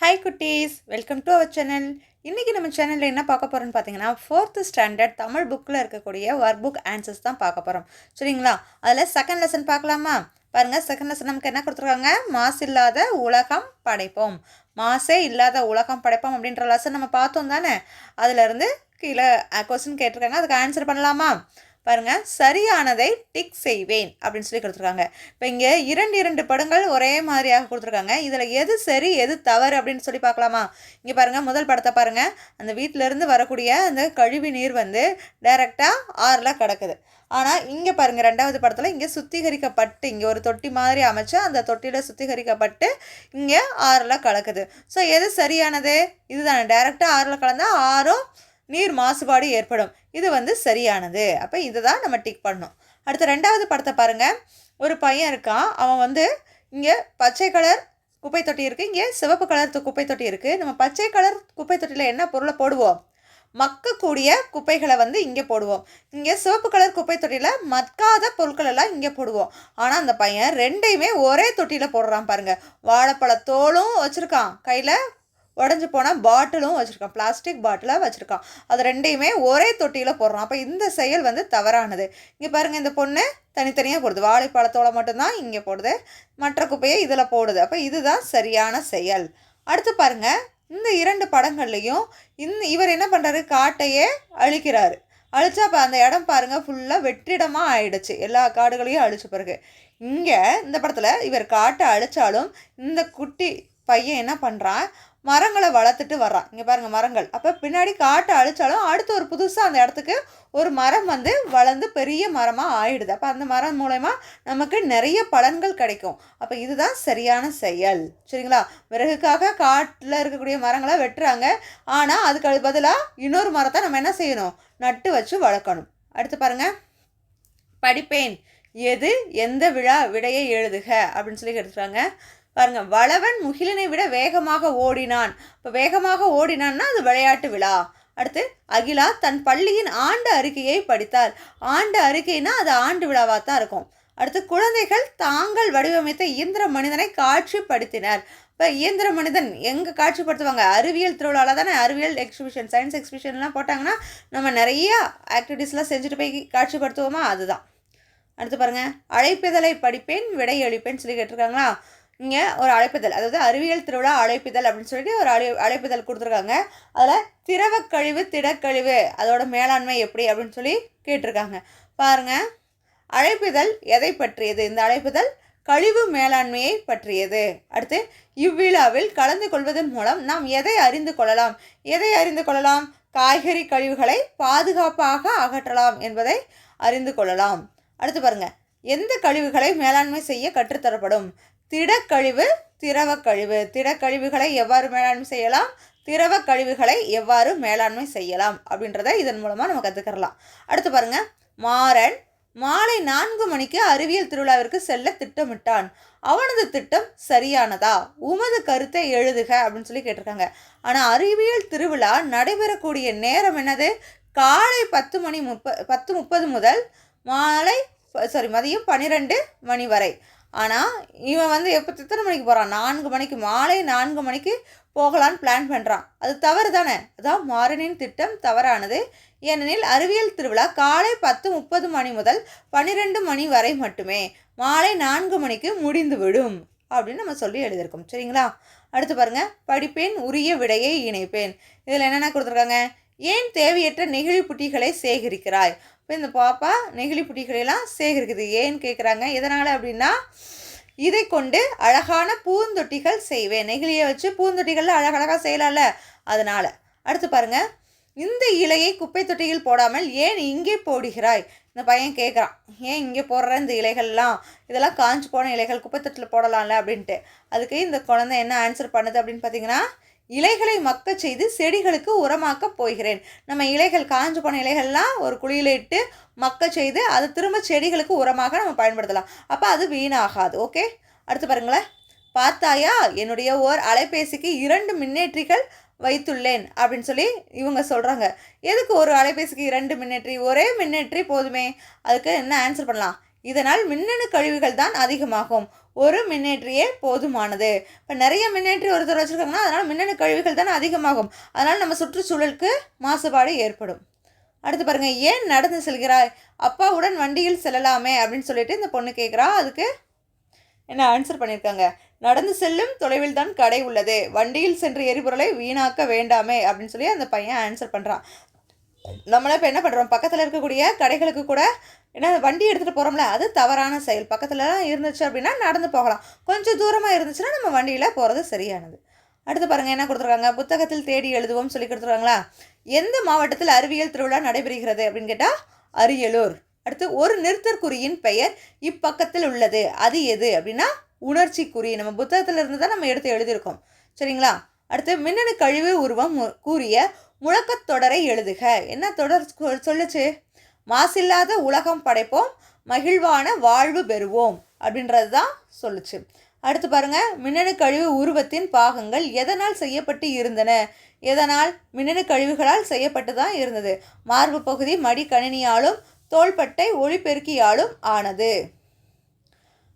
Hi குட்டீஸ். Welcome to our channel இன்றைக்கி நம்ம சேனலில் என்ன பார்க்க போகிறோம்னு பார்த்தீங்கன்னா ஃபோர்த்து ஸ்டாண்டர்ட் தமிழ் புக்கில் இருக்கக்கூடிய ஒர்க் புக் ஆன்சர்ஸ் தான் பார்க்க போகிறோம் சரிங்களா? அதில் செகண்ட் லெசன் பார்க்கலாமா? பாருங்கள் செகண்ட் லெசன் நமக்கு என்ன கொடுத்துருக்காங்க? மாசு இல்லாத உலகம் படைப்போம். மாசே இல்லாத உலகம் படைப்போம் அப்படின்ற லெசன் நம்ம பார்த்தோம் தானே? அதுலேருந்து கீழே uh, கொஸ்டின் கேட்டிருக்காங்க. அதுக்கு ஆன்சர் பண்ணலாமா? பாருங்கள் சரியானதை டிக் செய்வேன் அப்படின்னு சொல்லி கொடுத்துருக்காங்க. இப்போ இங்கே இரண்டு இரண்டு படங்கள் ஒரே மாதிரியாக கொடுத்துருக்காங்க. இதில் எது சரி எது தவறு அப்படின்னு சொல்லி பார்க்கலாமா? இங்கே பாருங்கள் முதல் படத்தை பாருங்கள் அந்த வீட்டிலேருந்து வரக்கூடிய அந்த கழிவு நீர் வந்து டைரெக்டாக ஆறில் கிடக்குது. ஆனால் இங்கே பாருங்கள் ரெண்டாவது படத்தில் இங்கே சுத்திகரிக்கப்பட்டு இங்கே ஒரு தொட்டி மாதிரி அமைச்சு அந்த தொட்டியில் சுத்திகரிக்கப்பட்டு இங்கே ஆறில் கலக்குது ஸோ எது சரியானது? இதுதானே டைரெக்டாக ஆறில் கலந்தால் ஆறும் நீர் மாசுபாடு ஏற்படும். இது வந்து சரியானது. அப்போ இதுதான் நம்ம டிக் பண்ணணும். அடுத்த ரெண்டாவது படத்தை பாருங்கள் ஒரு பையன் இருக்கான். அவன் வந்து இங்கே பச்சை கலர் குப்பை தொட்டி இருக்குது இங்கே சிவப்பு கலர் குப்பை தொட்டி இருக்குது நம்ம பச்சை கலர் குப்பை தொட்டியில் என்ன பொருளை போடுவோம்? மக்கக்கூடிய குப்பைகளை வந்து இங்கே போடுவோம். இங்கே சிவப்பு கலர் குப்பை தொட்டியில் மக்காத பொருட்கள் எல்லாம் இங்கே போடுவோம். ஆனால் அந்த பையன் ரெண்டையுமே ஒரே தொட்டியில் போடுறான் பாருங்கள் வாழைப்பழ வச்சுருக்கான். கையில் உடஞ்சி போனால் பாட்டிலும் வச்சுருக்கான். பிளாஸ்டிக் பாட்டிலாக வச்சுருக்கான். அது ரெண்டையுமே ஒரே தொட்டியில் போடுறான். அப்போ இந்த செயல் வந்து தவறானது. இங்கே பாருங்கள் இந்த பொண்ணு தனித்தனியாக போடுது. வாழைப்பழத்தோட மட்டும்தான் இங்கே போடுது. மற்ற குப்பையை இதில் போடுது. அப்போ இதுதான் சரியான செயல். அடுத்து பாருங்கள் இந்த இரண்டு படங்கள்லையும் இந்த இவர் என்ன பண்ணுறாரு காட்டையே அழிக்கிறாரு. அழிச்சா இப்போ அந்த இடம் பாருங்கள் ஃபுல்லாக வெற்றிடமாக ஆயிடுச்சு. எல்லா காடுகளையும் அழிச்ச பிறகு. இங்கே இந்த படத்தில் இவர் காட்டை அழிச்சாலும் இந்த குட்டி பையன் என்ன பண்ணுறான் மரங்களை வளர்த்துட்டு வர்றான். இங்கே பாருங்கள் மரங்கள். அப்போ பின்னாடி காட்டை அழிச்சாலும் அடுத்து ஒரு புதுசாக அந்த இடத்துக்கு ஒரு மரம் வந்து வளர்ந்து பெரிய மரமாக ஆயிடுது. அப்போ அந்த மரம் மூலயமா நமக்கு நிறைய பலன்கள் கிடைக்கும். அப்போ இதுதான் சரியான செயல். சரிங்களா? விறகுக்காக காட்டில் இருக்கக்கூடிய மரங்களை வெட்டுறாங்க. ஆனால் அதுக்கு பதிலாக இன்னொரு மரத்தை நம்ம என்ன செய்யணும்? நட்டு வச்சு வளர்க்கணும். அடுத்து பாருங்கள் படிப்பேன். எது எந்த விழா விடையை எழுதுக? அப்படின்னு சொல்லி எடுத்துறாங்க பாருங்க வளவன் முகிலனை விட வேகமாக ஓடினான். இப்போ வேகமாக ஓடினான்னா அது விளையாட்டு விழா. அடுத்து அகிலா தன் பள்ளியின் ஆண்டு அறிக்கையை படித்தார். ஆண்டு அறிக்கைனா அது ஆண்டு விழாவாக தான் இருக்கும். அடுத்து குழந்தைகள் தாங்கள் வடிவமைத்த இயந்திர மனிதனை காட்சிப்படுத்தினர். இப்போ இயந்திர மனிதன் எங்கே காட்சிப்படுத்துவாங்க? அறிவியல் திருவிழாவில் தானே அறிவியல் எக்ஸிபிஷன் சயின்ஸ் எக்ஸிபிஷன்லாம் போட்டாங்கன்னா நம்ம நிறைய ஆக்டிவிட்டீஸ்லாம் செஞ்சுட்டு போய் காட்சிப்படுத்துவோமா? அதுதான். அடுத்து பாருங்கள் அழைப்பிதழை படிப்பேன் விடை அளிப்பேன்னு சொல்லி கேட்டிருக்காங்களா? இங்கே ஒரு அழைப்பிதழ் அதாவது அறிவியல் திருவிழா அழைப்பிதழ் அப்படின்னு சொல்லிட்டு ஒரு அழை அழைப்பிதழ் கொடுத்துருக்காங்க. அதில் திரவக்கழிவு திடக்கழிவு அதோட மேலாண்மை எப்படி அப்படின்னு சொல்லி கேட்டிருக்காங்க. பாருங்க. அழைப்பிதழ் எதை பற்றியது? இந்த அழைப்பிதழ் கழிவு மேலாண்மையை பற்றியது. அடுத்து இவ்விழாவில் கலந்து கொள்வதன் மூலம் நாம் எதை அறிந்து கொள்ளலாம்? எதை அறிந்து கொள்ளலாம்? காய்கறி கழிவுகளை பாதுகாப்பாக அகற்றலாம் என்பதை அறிந்து கொள்ளலாம். அடுத்து பாருங்க. எந்த கழிவுகளை மேலாண்மை செய்ய கற்றுத்தரப்படும்? திடக்கழிவு திரவ கழிவு திடக்கழிவுகளை எவ்வாறு மேலாண்மை செய்யலாம்? திரவ கழிவுகளை எவ்வாறு மேலாண்மை செய்யலாம்? அப்படின்றத இதன் மூலமாக நம்ம கற்றுக்கிறலாம் அடுத்து பாருங்க. மாறன் மாலை நான்கு மணிக்கு அறிவியல் திருவிழாவிற்கு செல்ல திட்டமிட்டான். அவனது திட்டம் சரியானதா? உமது கருத்தை எழுதுக அப்படின்னு சொல்லி கேட்டிருக்காங்க. ஆனால் அறிவியல் திருவிழா நடைபெறக்கூடிய நேரம் என்னது? காலை பத்து மணி முப்ப பத்து முப்பது முதல் மாலை சாரி மதியம் பன்னிரெண்டு மணி வரை. ஆனால் இவன் வந்து எப்போ எத்தனை மணிக்கு போகிறான் நான்கு மணிக்கு மாலை நான்கு மணிக்கு போகலான்னு பிளான் பண்ணுறான் அது தவறு தானே அதான் மாறனின் திட்டம் தவறானது. ஏனெனில் அறிவியல் திருவிழா காலை பத்து முப்பது மணி முதல் பன்னிரெண்டு மணி வரை மட்டுமே. மாலை நான்கு மணிக்கு முடிந்துவிடும் அப்படின்னு நம்ம சொல்லி எழுதியிருக்கோம். சரிங்களா? அடுத்து பாருங்கள் படிப்பேன் உரிய விடையை இணைப்பேன். இதில் என்னென்ன கொடுத்துருக்காங்க? ஏன் தேவையற்ற நெகிழி புட்டிகளை சேகரிக்கிறாய்? இப்போ இந்த பாப்பா நெகிழி புட்டிகளெல்லாம் சேகரிக்குது. ஏன்னு கேட்குறாங்க எதனால் அப்படின்னா இதை கொண்டு அழகான பூந்தொட்டிகள் செய்வேன். நெகிழியை வச்சு பூந்தொட்டிகளில் அழகழகாக செய்யலாம்ல. அதனால் அடுத்து பாருங்கள் இந்த இலையை குப்பை தொட்டியில் போடாமல் ஏன் இங்கே போடுகிறாய்? இந்த பையன் கேட்குறான் ஏன் இங்கே போடுற இந்த இலைகள்லாம்? இதெல்லாம் காஞ்சு போன இலைகள் குப்பை தொட்டியில் போடலாம்ல அப்படின்ட்டு. அதுக்கு இந்த குழந்தை என்ன ஆன்சர் பண்ணுது அப்படின்னு பார்த்தீங்கன்னா இலைகளை மக்க செய்து செடிகளுக்கு உரமாக்க போகிறேன். நம்ம இலைகள் காஞ்சு போன இலைகள்லாம் ஒரு குழியில் இட்டு மக்க செய்து அதை திரும்ப செடிகளுக்கு உரமாக நம்ம பயன்படுத்தலாம். அப்போ அது வீணாகாது ஓகே? அடுத்து பாருங்களேன் பார்த்தாயா என்னுடைய ஓர் அலைபேசிக்கு இரண்டு மின்னேற்றிகள் வைத்துள்ளேன் அப்படின்னு சொல்லி இவங்க சொல்கிறாங்க எதுக்கு ஒரு அலைபேசிக்கு இரண்டு மின்னேற்றி? ஒரே மின்னேற்றி போதுமே. அதுக்கு என்ன ஆன்சர் பண்ணலாம்? இதனால் மின்னணு கழிவுகள் தான் அதிகமாகும். ஒரு மின்னேற்றியே போதுமானது. இப்போ நிறைய மின்னேற்றி ஒருத்தர் வச்சுருக்காங்கன்னா அதனால் மின்னணு கழிவுகள் தான் அதிகமாகும். அதனால் நம்ம சுற்றுச்சூழலுக்கு மாசுபாடு ஏற்படும். அடுத்து பாருங்கள் ஏன் நடந்து செல்கிறாய்? அப்பாவுடன் வண்டியில் செல்லலாமே அப்படின்னு சொல்லிட்டு இந்த பொண்ணு கேட்குறா அதுக்கு என்ன ஆன்சர் பண்ணியிருக்காங்க நடந்து செல்லும் தொலைவில் தான் கடை உள்ளது. வண்டியில் சென்று எரிபொருளை வீணாக்க வேண்டாமே அப்படின்னு சொல்லி அந்த பையன் ஆன்சர் பண்ணுறான் நம்மளாம் இப்போ என்ன பண்ணுறோம் பக்கத்தில் இருக்கக்கூடிய கடைகளுக்கு கூட என்ன வண்டி எடுத்துகிட்டு போகிறோம்ல அது தவறான செயல். பக்கத்துலலாம் இருந்துச்சு அப்படின்னா நடந்து போகலாம். கொஞ்சம் தூரமாக இருந்துச்சுன்னா நம்ம வண்டியில் போகிறது சரியானது. அடுத்து பாருங்கள் என்ன கொடுத்துருக்காங்க? புத்தகத்தில் தேடி எழுதுவோம் சொல்லி கொடுத்துருக்காங்களா? எந்த மாவட்டத்தில் அறிவியல் திருவிழா நடைபெறுகிறது அப்படின்னு கேட்டால் அரியலூர். அடுத்து ஒரு நிறுத்தற்குறியின் பெயர் இப்பக்கத்தில் உள்ளது. அது எது அப்படின்னா உணர்ச்சி குறி. நம்ம புத்தகத்தில் இருந்து தான் நம்ம எடுத்து எழுதியிருக்கோம். சரிங்களா? அடுத்து மின்னணு கழிவு உருவம் கூறிய முழக்கத் தொடரை எழுதுக. என்ன தொடர் சொ- சொல்லுச்சு? மாசில்லாத உலகம் படைப்போம் மகிழ்வான வாழ்வு பெறுவோம் அப்படின்றது தான் சொல்லுச்சு. அடுத்து பாருங்க மின்னணு கழிவு உருவத்தின் பாகங்கள் எதனால் செய்யப்பட்டு இருந்தன? எதனால்? மின்னணு கழிவுகளால் செய்யப்பட்டு தான் இருந்தது. மார்பு பகுதி மடி கணினியாலும் தோள்பட்டை ஒளிபெருக்கியாலும் ஆனது.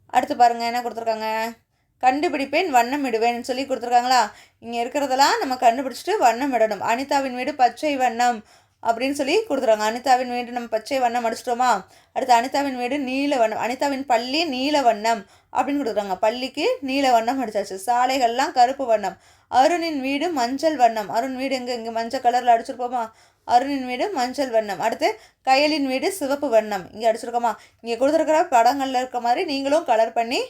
அடுத்து பாருங்க என்ன கொடுத்துருக்காங்க? கண்டுபிடிப்பேன் வண்ணம் இடுவேன்னு சொல்லி கொடுத்துருக்காங்களா? இங்கே இருக்கிறதெல்லாம் நம்ம கண்டுபிடிச்சிட்டு வண்ணம் இடணும் அனிதாவின் வீடு பச்சை வண்ணம் அப்படின்னு சொல்லி கொடுத்துருவாங்க அனிதாவின் வீடு நம்ம பச்சை வண்ணம் அடிச்சிட்டோமா? அடுத்து அனிதாவின் வீடு நீல வண்ணம் அனிதாவின் பள்ளி நீல வண்ணம் அப்படின்னு கொடுத்துருக்காங்க. பள்ளிக்கு நீல வண்ணம் அடிச்சாச்சு. சாலைகள்லாம் கருப்பு வண்ணம். அருணின் வீடு மஞ்சள் வண்ணம். அருண் வீடு எங்கே? இங்கே மஞ்சள் கலரில் அடிச்சிருப்போமா? அருணின் வீடு மஞ்சள் வண்ணம். அடுத்து கயலின் வீடு சிவப்பு வண்ணம். இங்கே அடிச்சிருக்கோமா? இங்கே கொடுத்துருக்கிற படங்களில் இருக்க மாதிரி நீங்களும் கலர் பண்ணி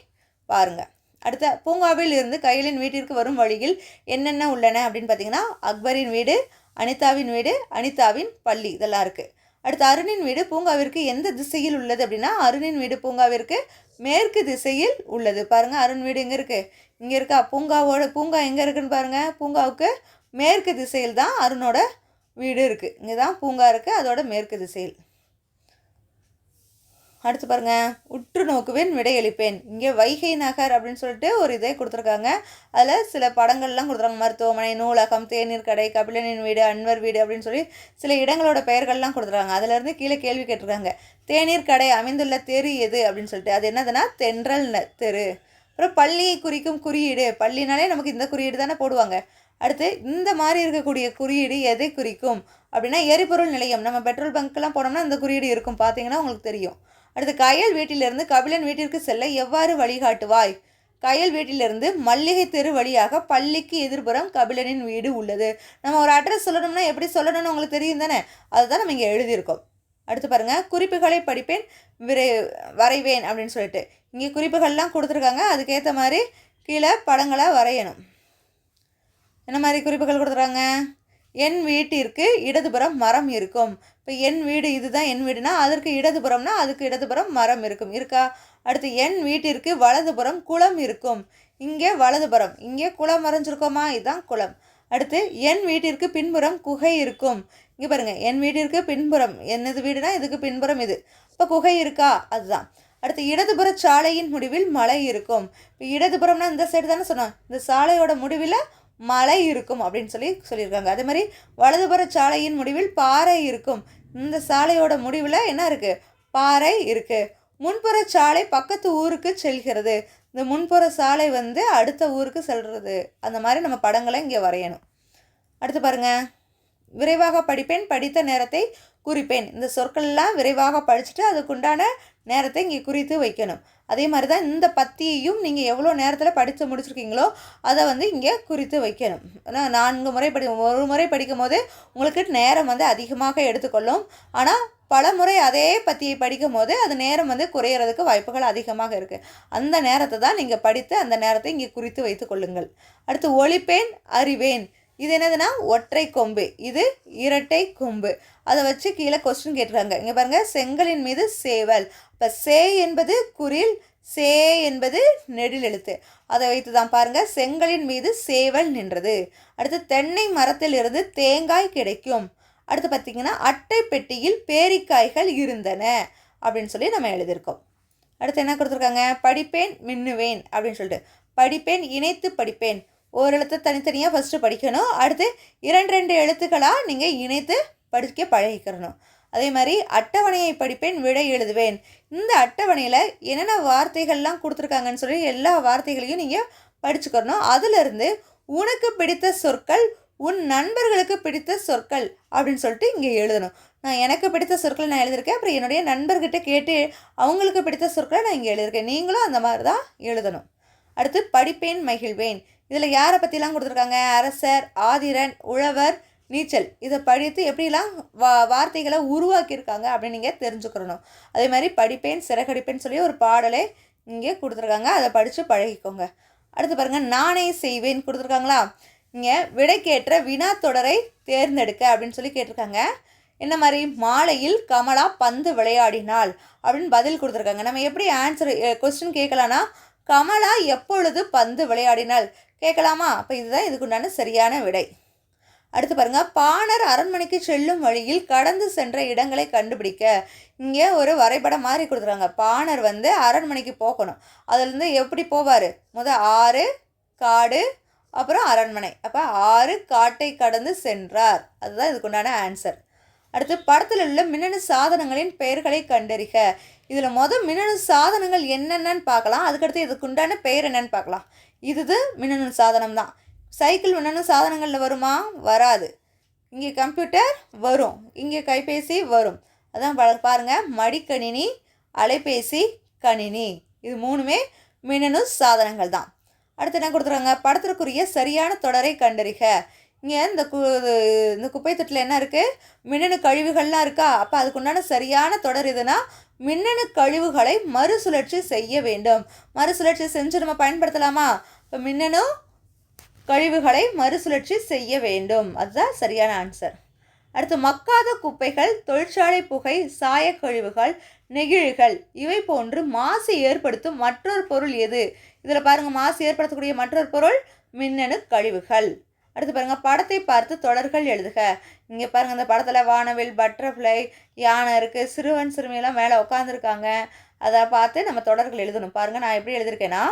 பாருங்கள் அடுத்த பூங்காவில் இருந்து கையலின் வீட்டிற்கு வரும் வழியில் என்னென்ன உள்ளன அப்படின்னு பார்த்தீங்கன்னா அக்பரின் வீடு அனிதாவின் வீடு அனிதாவின் பள்ளி இதெல்லாம் இருக்குது அடுத்து அருணின் வீடு பூங்காவிற்கு எந்த திசையில் உள்ளது அப்படின்னா அருணின் வீடு பூங்காவிற்கு மேற்கு திசையில் உள்ளது. பாருங்கள் அருண் வீடு எங்கே இருக்குது இங்கே இருக்கா பூங்காவோட பூங்கா எங்கே இருக்குன்னு பாருங்கள் பூங்காவுக்கு மேற்கு திசையில் தான் அருணோட வீடு இருக்குது இங்கே தான் பூங்கா இருக்குது அதோட மேற்கு திசையில். அடுத்து பாருங்க உற்று நோக்குவேன் விடையளிப்பேன் இங்கே வைகை நகர் அப்படின்னு சொல்லிட்டு ஒரு இதே கொடுத்துருக்காங்க. அதில் சில படங்கள்லாம் கொடுத்துருக்காங்க. மருத்துவமனை நூலகம் தேநீர் கடை கபிலனின் வீடு அன்வர் வீடு அப்படின்னு சொல்லி சில இடங்களோட பெயர்கள்லாம் கொடுத்துருக்காங்க. அதுலேருந்து கீழே கேள்வி கேட்டிருக்காங்க. தேநீர் கடை அமைந்துள்ள தெரு எது அப்படின்னு சொல்லிட்டு. அது என்னதுன்னா தென்றல் ந- தெரு. அப்புறம் பள்ளியை குறிக்கும் குறியீடு. பள்ளினாலே நமக்கு இந்த குறியீடு தானே போடுவாங்க. அடுத்து இந்த மாதிரி இருக்கக்கூடிய குறியீடு எதை குறிக்கும்? அப்படின்னா எரிபொருள் நிலையம். நம்ம பெட்ரோல் பங்க்லாம் போனோம்னா இந்த குறியீடு இருக்கும். பார்த்தீங்கன்னா உங்களுக்கு தெரியும். அடுத்து கயல் வீட்டிலிருந்து கபிலன் வீட்டிற்கு செல்ல எவ்வாறு வழிகாட்டுவாய்? கயல் வீட்டிலிருந்து மல்லிகை தெரு வழியாக பள்ளிக்கு எதிர்புறம் கபிலனின் வீடு உள்ளது. நம்ம ஒரு அட்ரஸ் சொல்லணும்னா எப்படி சொல்லணும்னு உங்களுக்கு தெரியும் தானே? அதுதான் நம்ம இங்கே எழுதியிருக்கோம். அடுத்து பாருங்கள் குறிப்புகளை படிப்பேன் விரை வரைவேன் அப்படின்னு சொல்லிட்டு. இங்கே குறிப்புகள்லாம் கொடுத்துருக்காங்க. அதுக்கேற்ற மாதிரி கீழே படங்களை வரையணும். என்ன மாதிரி குறிப்புகள் கொடுத்துறாங்க என் வீட்டிற்கு இடதுபுறம் மரம் இருக்கும். இப்போ என் வீடு இதுதான் என் வீடுனா அதற்கு இடதுபுறம்னா அதுக்கு இடதுபுறம் மரம் இருக்கும். இருக்கா? அடுத்து என் வீட்டிற்கு வலதுபுறம் குளம் இருக்கும். இங்கே வலதுபுறம் இங்கே குளம் வரைஞ்சிருக்கோமா? இதுதான் குளம். அடுத்து என் வீட்டிற்கு பின்புறம் குகை இருக்கும். இங்கே பாருங்கள் என் வீட்டிற்கு பின்புறம். என்னது வீடுனா இதுக்கு பின்புறம் இது. இப்போ குகை இருக்கா? அதுதான். அடுத்து இடதுபுற சாலையின் முடிவில் மலை இருக்கும். இப்போ இடதுபுறம்னா இந்த சைடு தானே சொன்னோம். இந்த சாலையோட முடிவில் மலை இருக்கும் அப்படின்னு சொல்லி சொல்லியிருக்காங்க. அதே மாதிரி வலதுபுற சாலையின் முடிவில் பாறை இருக்கும். இந்த சாலையோட முடிவில் என்ன இருக்குது பாறை இருக்குது முன்புற சாலை பக்கத்து ஊருக்கு செல்கிறது. இந்த முன்புற சாலை வந்து அடுத்த ஊருக்கு செல்கிறது அந்த மாதிரி நம்ம படங்களை இங்கே வரையணும். அடுத்து பாருங்கள் விரைவாக படிப்பேன் படித்த நேரத்தை குறிப்பேன். இந்த சொற்கள்லாம் விரைவாக படிச்சுட்டு அதுக்குண்டான நேரத்தை இங்கே குறித்து வைக்கணும். அதே மாதிரி தான் இந்த பத்தியையும் நீங்கள் எவ்வளோ நேரத்தில் படித்து முடிச்சிருக்கீங்களோ அதை வந்து இங்கே குறித்து வைக்கணும். ஏன்னா நான்கு முறை படி ஒரு முறை படிக்கும் போது உங்களுக்கு நேரம் வந்து அதிகமாக எடுத்துக்கொள்ளும். ஆனால் பல முறை அதே பத்தியை படிக்கும் போது அது நேரம் வந்து குறையிறதுக்கு வாய்ப்புகள் அதிகமாக இருக்குது அந்த நேரத்தை தான் நீங்கள் படித்து அந்த நேரத்தை இங்கே குறித்து வைத்து கொள்ளுங்கள். அடுத்து ஒழிப்பேன் அறிவேன். இது என்னதுன்னா ஒற்றை கொம்பு. இது இரட்டை கொம்பு. அதை வச்சு கீழே கொஸ்டின் கேட்டுருக்காங்க. இங்கே பாருங்க செங்கலின் மீது சேவல். இப்போ சே என்பது குரில் சே என்பது நெடில் எழுத்து. அதை வைத்து தான் பாருங்க செங்கலின் மீது சேவல் நின்றது. அடுத்து தென்னை மரத்திலிருந்து தேங்காய் கிடைக்கும். அடுத்து பார்த்தீங்கன்னா அட்டை பெட்டியில் பேரிக்காய்கள் இருந்தன அப்படின்னு சொல்லி நம்ம எழுதியிருக்கோம். அடுத்து என்ன கொடுத்துருக்காங்க? படிப்பேன் மின்னுவேன் அப்படின்னு சொல்லிட்டு. படிப்பேன் இணைத்து படிப்பேன். ஒரு எழுத்தை தனித்தனியாக ஃபஸ்ட்டு படிக்கணும். அடுத்து இரண்டு ரெண்டு எழுத்துக்களாக நீங்கள் இணைத்து படிக்க பழகிக்கிறணும். அதே மாதிரி அட்டவணையை படிப்பேன் விடை எழுதுவேன். இந்த அட்டவணையில் என்னென்ன வார்த்தைகள்லாம் கொடுத்துருக்காங்கன்னு சொல்லி எல்லா வார்த்தைகளையும் நீங்கள் படிச்சுக்கிறணும். அதிலிருந்து உனக்கு பிடித்த சொற்கள் உன் நண்பர்களுக்கு பிடித்த சொற்கள் அப்படின்னு சொல்லிட்டு இங்கே எழுதணும். நான் எனக்கு பிடித்த சொற்களை நான் எழுதியிருக்கேன். அப்புறம் என்னுடைய நண்பர்கிட்ட கேட்டு அவங்களுக்கு பிடித்த சொற்களை நான் இங்கே எழுதியிருக்கேன். நீங்களும் அந்த மாதிரி தான் எழுதணும். அடுத்து படிப்பேன் மகிழ்வேன். இதில் யாரை பற்றிலாம் கொடுத்துருக்காங்க? அரசர் ஆதிரன் உழவர் நீச்சல். இதை படித்து எப்படிலாம் வா வார்த்தைகளை உருவாக்கியிருக்காங்க அப்படின்னு நீங்கள் தெரிஞ்சுக்கிறணும். அதே மாதிரி படிப்பேன் சிறகடிப்பேன்னு சொல்லி ஒரு பாடலை இங்கே கொடுத்துருக்காங்க. அதை படித்து பழகிக்கோங்க. அடுத்து பாருங்கள் நானே செய்வேன் கொடுத்துருக்காங்களா? இங்கே விடைக்கேற்ற வினா தொடரை தேர்ந்தெடுக்க அப்படின்னு சொல்லி கேட்டிருக்காங்க. என்ன மாதிரி? மாலையில் கமலா பந்து விளையாடினாள் அப்படின்னு பதில் கொடுத்துருக்காங்க. நம்ம எப்படி ஆன்சர் கொஸ்டின் கேட்கலான்னா கமலா எப்பொழுது பந்து விளையாடினாள்? கேட்கலாமா? அப்போ இதுதான் இதுக்குண்டான சரியான விடை. அடுத்து பாருங்க. பாணர் அரண்மனைக்கு செல்லும் வழியில் கடந்து சென்ற இடங்களை கண்டுபிடிக்க இங்கே ஒரு வரைபடம் மாதிரி கொடுத்துருக்காங்க. பாணர் வந்து அரண்மனைக்கு போகணும். அதுலேருந்து எப்படி போவார்? முத ஆறு காடு அப்புறம் அரண்மனை. அப்போ ஆறு காட்டை கடந்து சென்றார். அதுதான் இதுக்குண்டான ஆன்சர் அடுத்து படத்தில் உள்ள மின்னணு சாதனங்களின் பெயர்களை கண்டறிக. இதில் மொதல் மின்னணு சாதனங்கள் என்னென்னு பார்க்கலாம். அதுக்கடுத்து இதுக்குண்டான பெயர் என்னன்னு பார்க்கலாம். இது மின்னணு சாதனம் தான். சைக்கிள் மின்னணு சாதனங்களில் வருமா? வராது. இங்கே கம்ப்யூட்டர் வரும். இங்கே கைபேசி வரும். அதான் பாருங்கள் மடிக்கணினி அலைபேசி கணினி. இது மூணுமே மின்னணு சாதனங்கள் தான். அடுத்து என்ன கொடுத்துருக்காங்க? படத்திற்குரிய சரியான தொடரை கண்டறிக. இங்கே இந்த கு இது- இந்த குப்பை தொட்டில் என்ன இருக்குது மின்னணு கழிவுகள்லாம் இருக்கா? அப்போ அதுக்குண்டான சரியான தொடர் எதுனா மின்னணு கழிவுகளை மறுசுழற்சி செய்ய வேண்டும். மறுசுழற்சி செஞ்சு நம்ம பயன்படுத்தலாமா? இப்போ மின்னணு கழிவுகளை மறுசுழற்சி செய்ய வேண்டும். அதுதான் சரியான ஆன்சர் அடுத்து மக்காத குப்பைகள் தொழிற்சாலை புகை சாய கழிவுகள் நெகிழிகள் இவை போன்று மாசு ஏற்படுத்தும் மற்றொரு பொருள் எது? இதில் பாருங்கள் மாசு ஏற்படுத்தக்கூடிய மற்றொரு பொருள் மின்னணு கழிவுகள். அடுத்து பாருங்கள் படத்தை பார்த்து தொடர்கள் எழுதுக. இங்கே பாருங்கள் இந்த படத்தில் வானவில் பட்டர்ஃப்ளை யானை இருக்குது சிறுவன் சிறுமியெல்லாம் மேலே உட்காந்துருக்காங்க அதை பார்த்து நம்ம தொடர்கள் எழுதணும். பாருங்கள் நான் எப்படி எழுதியிருக்கேன்னா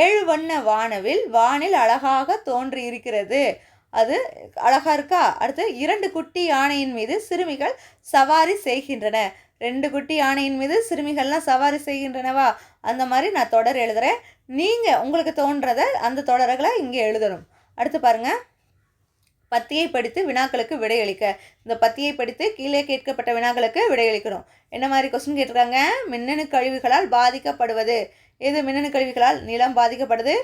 ஏழு வண்ண வானவில் வானில் அழகாக தோன்றி இருக்கிறது அது அழகாக இருக்கா? அடுத்து இரண்டு குட்டி யானையின் மீது சிறுமிகள் சவாரி செய்கின்றன. ரெண்டு குட்டி யானையின் மீது சிறுமிகள்லாம் சவாரி செய்கின்றனவா? அந்த மாதிரி நான் தொடர் எழுதுகிறேன் நீங்கள் உங்களுக்கு தோன்றதை அந்த தொடர்களை இங்கே எழுதணும். அடுத்து பாருங்கள் பத்தியை படித்து வினாக்களுக்கு விடையளிக்க இந்த பத்தியை படித்து கீழே கேட்கப்பட்ட வினாக்களுக்கு விடையளிக்கணும் என்ன மாதிரி கொஸ்டின் கேட்டிருக்காங்க? மின்னணு கழிவுகளால் பாதிக்கப்படுவது. எது மின்னணு கழிவுகளால்? நிலம் பாதிக்கப்படுது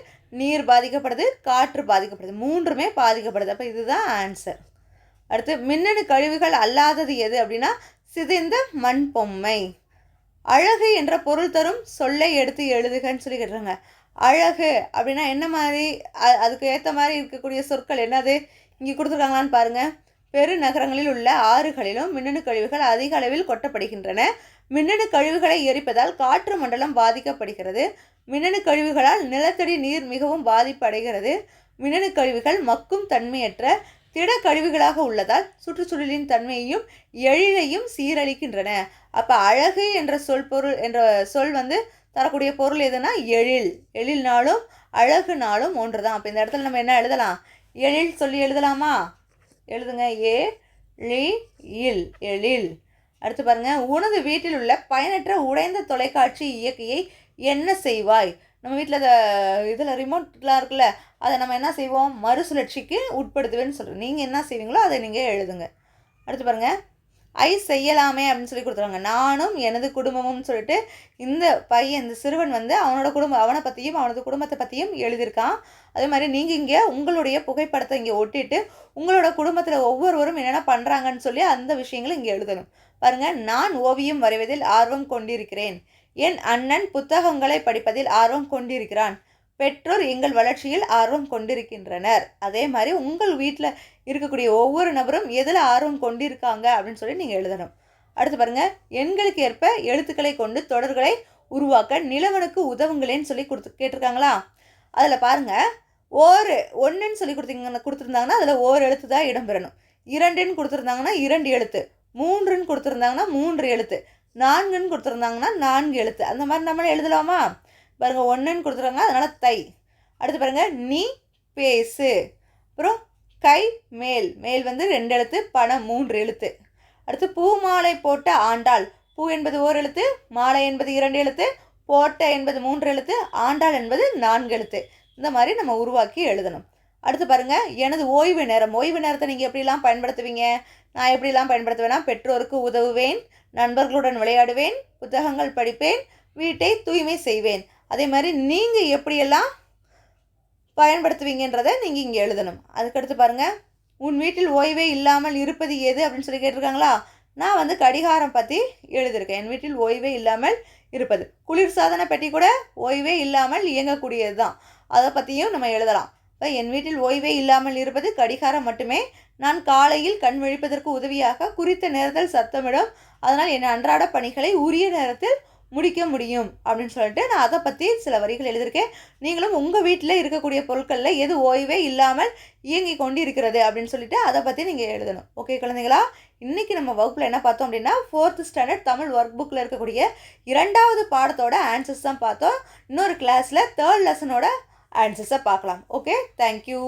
நீர் பாதிக்கப்படுது காற்று பாதிக்கப்படுது. மூன்றுமே பாதிக்கப்படுது. அப்போ இதுதான் ஆன்சர் அடுத்து மின்னணு கழிவுகள் அல்லாதது எது அப்படின்னா சிதைந்த மண் பொம்மை அழகு என்ற பொருள் தரும் சொல்லை எடுத்து எழுதுகன்னு சொல்லி கேட்டுறாங்க அழகு அப்படின்னா என்ன மாதிரி? அது அதுக்கு ஏற்ற மாதிரி இருக்கக்கூடிய சொற்கள் என்னது? இங்கே கொடுத்துருக்காங்களான்னு பாருங்க. பெருநகரங்களில் உள்ள ஆறுகளிலும் மின்னணு கழிவுகள் அதிக அளவில் கொட்டப்படுகின்றன. மின்னணு கழிவுகளை எரிப்பதால் காற்று மண்டலம் பாதிக்கப்படுகிறது. மின்னணு கழிவுகளால் நிலத்தடி நீர் மிகவும் பாதிப்படைகிறது. மின்னணு கழிவுகள் மக்கும் தன்மையற்ற திட கழிவுகளாக உள்ளதால் சுற்றுச்சூழலின் தன்மையையும் எழிலையும் சீரழிக்கின்றன. அப்போ அழகு என்ற சொல் பொருள் என்ற சொல் வந்து தரக்கூடிய பொருள் எதுனா எழில். எழில்னாலும் அழகுனாலும் ஒன்று தான் அப்போ இந்த இடத்துல நம்ம என்ன எழுதலாம்? எழில் சொல்லி எழுதலாமா? எழுதுங்க. ஏ லி இல். எழில். அடுத்து பாருங்க. உனது வீட்டில் உள்ள பயனற்ற உடைந்த தொலைக்காட்சி இயக்கியை என்ன செய்வாய்? நம்ம வீட்டில் இதில் ரிமோட்லாம் இருக்குல்ல அதை நம்ம என்ன செய்வோம்? மறுசுழற்சிக்கு உட்படுத்துவேன்னு சொல்கிறோம் நீங்கள் என்ன செய்வீங்களோ அதை நீங்கள் எழுதுங்க. அடுத்து பாருங்கள் ஐ செய்யலாமே அப்படின்னு சொல்லி கொடுத்துருவாங்க. நானும் எனது குடும்பமும் சொல்லிட்டு இந்த பையன் இந்த சிறுவன் வந்து அவனோட குடும்பம் அவனை பற்றியும் அவனது குடும்பத்தை பற்றியும் எழுதியிருக்கான். அதே மாதிரி நீங்கள் இங்கே உங்களுடைய புகைப்படத்தை இங்கே ஒட்டிட்டு உங்களோட குடும்பத்தில் ஒவ்வொருவரும் என்னென்ன பண்ணுறாங்கன்னு சொல்லி அந்த விஷயங்களை இங்கே எழுதணும். பாருங்கள் நான் ஓவியம் வரைவதில் ஆர்வம் கொண்டிருக்கிறேன். என் அண்ணன் புத்தகங்களை படிப்பதில் ஆர்வம் கொண்டிருக்கிறான். பெற்றோர் எங்கள் வளர்ச்சியில் ஆர்வம் கொண்டிருக்கின்றனர். அதே மாதிரி உங்கள் வீட்டில் இருக்கக்கூடிய ஒவ்வொரு நபரும் எதில் ஆர்வம் கொண்டிருக்காங்க அப்படின்னு சொல்லி நீங்கள் எழுதணும். அடுத்து பாருங்க. எண்களுக்கு ஏற்ப எழுத்துக்களை கொண்டு தொடர்களை உருவாக்க நிலவனுக்கு உதவுங்களேன்னு சொல்லி கொடுத்து கேட்டிருக்காங்களா? அதில் பாருங்கள் ஓர் ஒன்றுன்னு சொல்லி கொடுத்தீங்க கொடுத்துருந்தாங்கன்னா அதில் ஓர் எழுத்து தான் இடம்பெறணும். இரண்டுன்னு கொடுத்துருந்தாங்கன்னா இரண்டு எழுத்து. மூன்றுன்னு கொடுத்துருந்தாங்கன்னா மூன்று எழுத்து. நான்குன்னு கொடுத்துருந்தாங்கன்னா நான்கு எழுத்து. அந்த மாதிரி நம்மளே எழுதலாமா? பாருங்கள் ஒன்றுன்னு கொடுத்துருவாங்க அதனால் தை. அடுத்து பாருங்கள் நீ பேசு. அப்புறம் கை மேல். மேல் வந்து ரெண்டு எழுத்து பணம் மூன்று எழுத்து. அடுத்து பூ மாலை போட்ட ஆண்டாள். பூ என்பது ஓர் எழுத்து மாலை என்பது இரண்டு எழுத்து போட்ட என்பது மூன்று எழுத்து ஆண்டாள் என்பது நான்கு எழுத்து. இந்த மாதிரி நம்ம உருவாக்கி எழுதணும். அடுத்து பாருங்கள் எனது ஓய்வு நேரம். ஓய்வு நேரத்தை நீங்கள் எப்படிலாம் பயன்படுத்துவீங்க? நான் எப்படிலாம் பயன்படுத்துவேன்னா பெற்றோருக்கு உதவுவேன் நண்பர்களுடன் விளையாடுவேன் புத்தகங்கள் படிப்பேன் வீட்டை தூய்மை செய்வேன். அதே மாதிரி நீங்கள் எப்படியெல்லாம் பயன்படுத்துவீங்கன்றதை நீங்கள் இங்கே எழுதணும். அதுக்கடுத்து பாருங்கள் உன் வீட்டில் ஓய்வே இல்லாமல் இருப்பது எது அப்படின்னு சொல்லி கேட்டிருக்காங்களா? நான் வந்து கடிகாரம் பற்றி எழுதியிருக்கேன். என் வீட்டில் ஓய்வே இல்லாமல் இருப்பது. குளிர்சாதன பெட்டி கூட ஓய்வே இல்லாமல் இயங்கக்கூடியது தான் அதை பற்றியும் நம்ம எழுதலாம். இப்போ என் வீட்டில் ஓய்வே இல்லாமல் இருப்பது கடிகாரம் மட்டுமே. நான் காலையில் கண் விழிப்பதற்கு உதவியாக குறித்த நேரத்தில் சத்தமிடும். அதனால் என் அன்றாட பணிகளை உரிய நேரத்தில் முடிக்க முடியும் அப்படின்னு சொல்லிட்டு நான் அதை பற்றி சில வரிகள் எழுதியிருக்கேன். நீங்களும் உங்கள் வீட்டில் இருக்கக்கூடிய பொருட்களில் எது ஓய்வே இல்லாமல் இயங்கி கொண்டு இருக்கிறது அப்படின்னு சொல்லிட்டு அதை பற்றி நீங்கள் எழுதணும். ஓகே குழந்தைங்களா? இன்றைக்கி நம்ம வகுப்பில் என்ன பார்த்தோம் அப்படின்னா ஃபோர்த் ஸ்டாண்டர்ட் தமிழ் ஒர்க் புக்கில் இருக்கக்கூடிய இரண்டாவது பாடத்தோட ஆன்சர்ஸ் தான் பார்த்தோம். இன்னொரு கிளாஸில் தேர்ட் லெசனோட ஆன்சர்ஸை பார்க்கலாம். Okay thank you